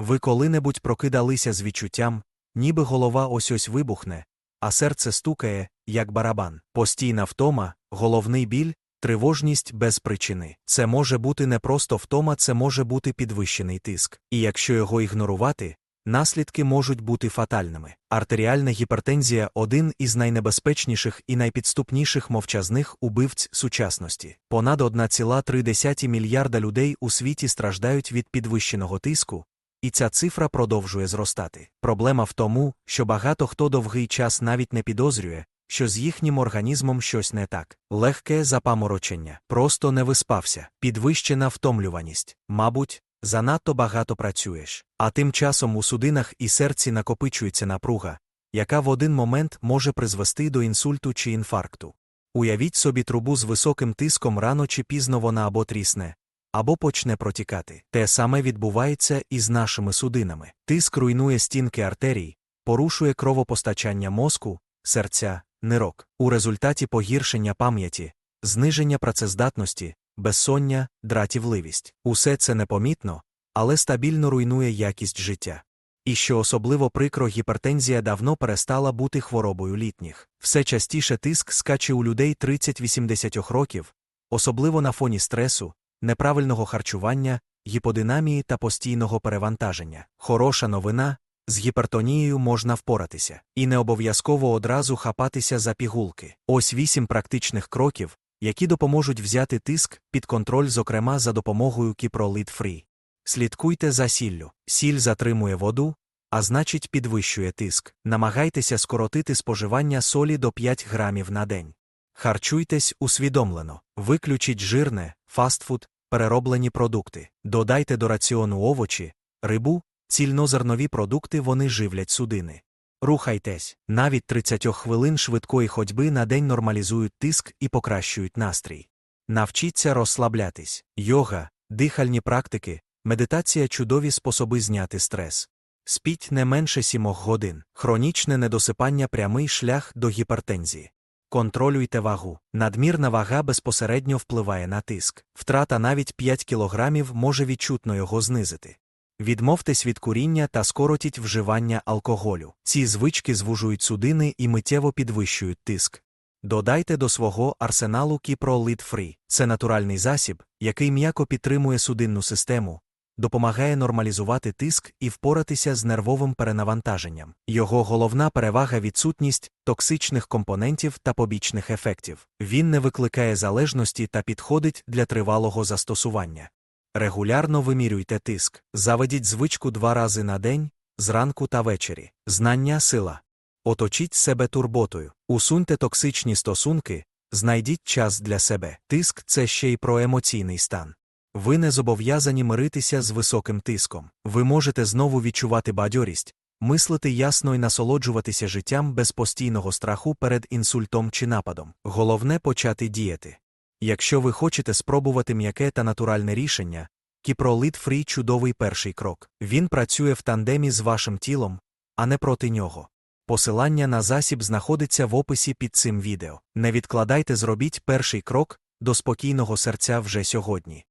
Ви коли-небудь прокидалися з відчуттям, ніби голова ось ось вибухне, а серце стукає, як барабан. Постійна втома, головний біль, тривожність без причини. Це може бути не просто втома, це може бути підвищений тиск. І якщо його ігнорувати, наслідки можуть бути фатальними. Артеріальна гіпертензія один із найнебезпечніших і найпідступніших мовчазних убивць сучасності. Понад 1,3 мільярда людей у світі страждають від підвищеного тиску, і ця цифра продовжує зростати. Проблема в тому, що багато хто довгий час навіть не підозрює, що з їхнім організмом щось не так. Легке запаморочення, просто не виспався, підвищена втомлюваність. Мабуть, занадто багато працюєш. А тим часом у судинах і серці накопичується напруга, яка в один момент може призвести до інсульту чи інфаркту. Уявіть собі трубу з високим тиском рано чи пізно вона або трісне, або почне протікати. Те саме відбувається і з нашими судинами. Тиск руйнує стінки артерій, порушує кровопостачання мозку, серця, нирок. У результаті погіршення пам'яті, зниження працездатності, безсоння, дратівливість. Усе це непомітно, але стабільно руйнує якість життя. І що особливо прикро, гіпертензія давно перестала бути хворобою літніх. Все частіше тиск скаче у людей 30-80 років, особливо на фоні стресу, неправильного харчування, гіподинамії та постійного перевантаження. Хороша новина з гіпертонією можна впоратися, і не обов'язково одразу хапатися за пігулки. Ось вісім практичних кроків, які допоможуть взяти тиск під контроль, зокрема за допомогою Кіпролит Фрі. Слідкуйте за сіллю. Сіль затримує воду, а значить підвищує тиск. Намагайтеся скоротити споживання солі до 5 грамів на день. Харчуйтесь усвідомлено, виключіть жирне, фастфуд, перероблені продукти. Додайте до раціону овочі, рибу, цільнозернові продукти вони живлять судини. Рухайтесь, навіть 30 хвилин швидкої ходьби на день нормалізують тиск і покращують настрій. Навчіться розслаблятись. Йога, дихальні практики, медитація чудові способи зняти стрес. Спіть не менше 7 годин. Хронічне недосипання прямий шлях до гіпертензії. Контролюйте вагу. Надмірна вага безпосередньо впливає на тиск. Втрата навіть 5 кілограмів може відчутно його знизити. Відмовтесь від куріння та скоротіть вживання алкоголю. Ці звички звужують судини і миттєво підвищують тиск. Додайте до свого арсеналу Кіпролит Фрі. Це натуральний засіб, який м'яко підтримує судинну систему, допомагає нормалізувати тиск і впоратися з нервовим перенавантаженням. Його головна перевага відсутність токсичних компонентів та побічних ефектів. Він не викликає залежності та підходить для тривалого застосування. Регулярно вимірюйте тиск, заведіть звичку два рази на день, зранку та ввечері. Знання сила. Оточіть себе турботою, усуньте токсичні стосунки, знайдіть час для себе. Тиск це ще й про емоційний стан. Ви не зобов'язані миритися з високим тиском. Ви можете знову відчувати бадьорість, мислити ясно і насолоджуватися життям без постійного страху перед інсультом чи нападом. Головне почати діяти. Якщо ви хочете спробувати м'яке та натуральне рішення, Кіпролит Фрі чудовий перший крок. Він працює в тандемі з вашим тілом, а не проти нього. Посилання на засіб знаходиться в описі під цим відео. Не відкладайте, зробіть перший крок до спокійного серця вже сьогодні.